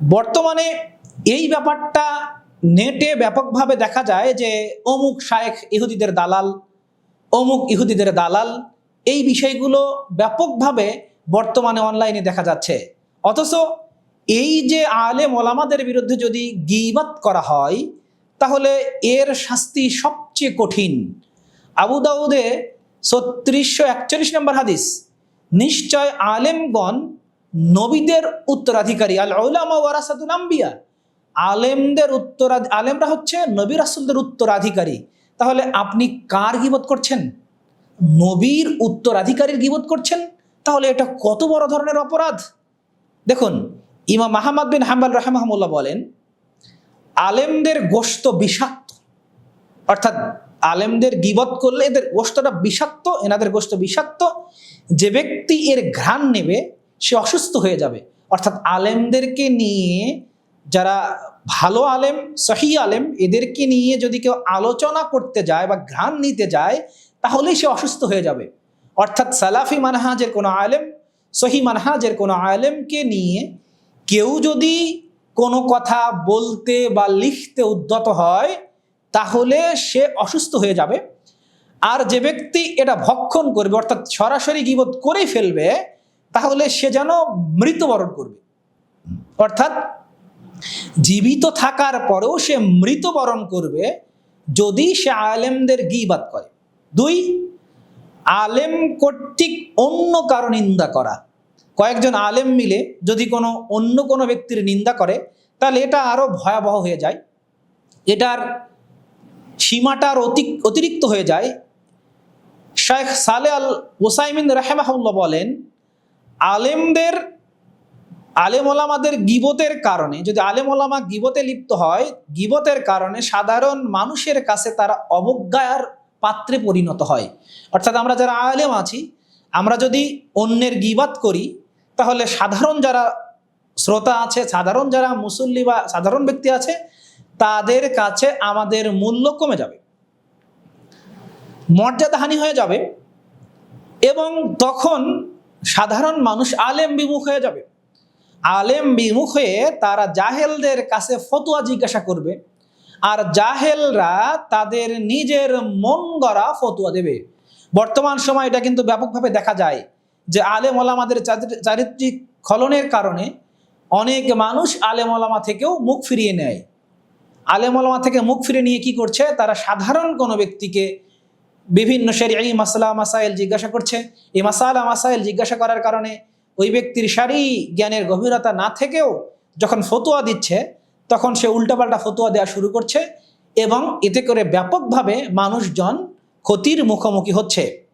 বর্তমানে এই ব্যাপারটা নেটে ব্যাপকভাবে দেখা যায় যে অমুক শায়েখ ইহুদিদের দালাল, অমুক ইহুদিদের দালাল, এই বিষয়গুলো ব্যাপকভাবে বর্তমানে অনলাইনে দেখা যাচ্ছে। অথচ এই যে আলেম ওলামাদের বিরুদ্ধে যদি গিবাত করা হয়, তাহলে এর শাস্তি সবচেয়ে কঠিন। আবু দাউদে ছত্রিশশো একচল্লিশ নম্বর হাদিস, নিশ্চয় আলেমগণ নবীদের উত্তরাধিকারী, আল উলামা ওয়ারাসাতুল আম্বিয়া। আলেমদের উত্তরা, আলেমরা হচ্ছে নবী রাসুলদের উত্তরাধিকারী। তাহলে আপনি কার গিবত করছেন? নবীর উত্তরাধিকারীর গিবত করছেন? তাহলে এটা কত বড় ধরনের অপরাধ? দেখুন, ইমাম মাহমদ বিন হাম্বাল রাহমাহমুল্লাহ বলেন, আলেমদের গোস্ত বিষাক্ত। অর্থাৎ আলেমদের গিবত করলে এদের গোস্তটা বিষাক্ত, এনাদের গোস্ত বিষাক্ত। যে ব্যক্তি এর ঘ্রাণ নেবে সে অসুস্থ হয়ে যাবে। অর্থাৎ আলেমদেরকে নিয়ে যারা ভালো আলেম, সহি আলেম, এদেরকে নিয়ে যদি কেউ আলোচনা করতে যায় বা ঘ্রাণ নিতে যায়, তাহলেই সে অসুস্থ হয়ে যাবে। অর্থাৎ সালাফি মানহাজের কোনো আলেম, সহি মানহাজের কোনো আলেমকে নিয়ে কেউ যদি কোনো কথা বলতে বা লিখতে উদ্যত হয়, তাহলে সে অসুস্থ হয়ে যাবে। আর যে ব্যক্তি এটা ভক্ষণ করবে, অর্থাৎ সরাসরি গিবত করে ফেলবে তাহলে সে যেন মৃত্যুবরণ করবে। অর্থাৎ জীবিত থাকার পরেও সে মৃত্যুবরণ করবে যদি সে আলেমদের গিবাত করে। দুই, আলেম কর্তৃক অন্য কারও নিন্দা করা। কয়েকজন আলেম মিলে যদি কোনো অন্য কোনো ব্যক্তির নিন্দা করে, তাহলে এটা আরও ভয়াবহ হয়ে যায়। এটার সীমাটার অতি, অতিরিক্ত হয়ে যায়। শেখ সালে আল ওসাইমিন রাহেমাহুল্লাহ বলেন আলেমদের আলেম ওলামাদের গিবতের কারণে, যদি আলেম ওলামা গিবতে লিপ্ত হয়, গিবতের কারণে সাধারণ মানুষের কাছে তারা অবজ্ঞার পাত্রে পরিণত হয়। অর্থাৎ আমরা যারা আলেম আছি, আমরা যদি অন্যের গিবাত করি, তাহলে সাধারণ যারা শ্রোতা আছে, সাধারণ যারা মুসল্লি বা সাধারণ ব্যক্তি আছে, তাদের কাছে আমাদের মূল্য কমে যাবে। মর্যাদাহানি হয়ে যাবে এবং তখন সাধারণ মানুষ আলেম বিমুখ হয়ে যাবে। আলেম বিমুখ হয়ে তারা জাহেলদের কাছে ফতুয়া জিজ্ঞাসা করবে আর জাহেলরা তাদের নিজের মন গড়া ফতুয়া দেবে। বর্তমান সময় এটা কিন্তু ব্যাপকভাবে দেখা যায় যে আলেম ওলামাদের চারি- চারিত্রিক খলনের কারণে অনেক মানুষ আলেম ওলামা থেকেও মুখ ফিরিয়ে নেয়। আলেম ওলামা থেকে মুখ ফিরিয়ে নিয়ে কি করছে? তারা সাধারণ কোনো ব্যক্তিকে বিভিন্ন এই মাসালা, মাসাইল জিজ্ঞাসা করছে। এই মাসালা, মাসাইল জিজ্ঞাসা করার কারণে ওই ব্যক্তির সারি জ্ঞানের গভীরতা না থেকেও যখন ফতুয়া দিচ্ছে, তখন সে উল্টাপাল্টা ফতুয়া দেওয়া শুরু করছে এবং এতে করে ব্যাপকভাবে মানুষজন ক্ষতির মুখোমুখি হচ্ছে।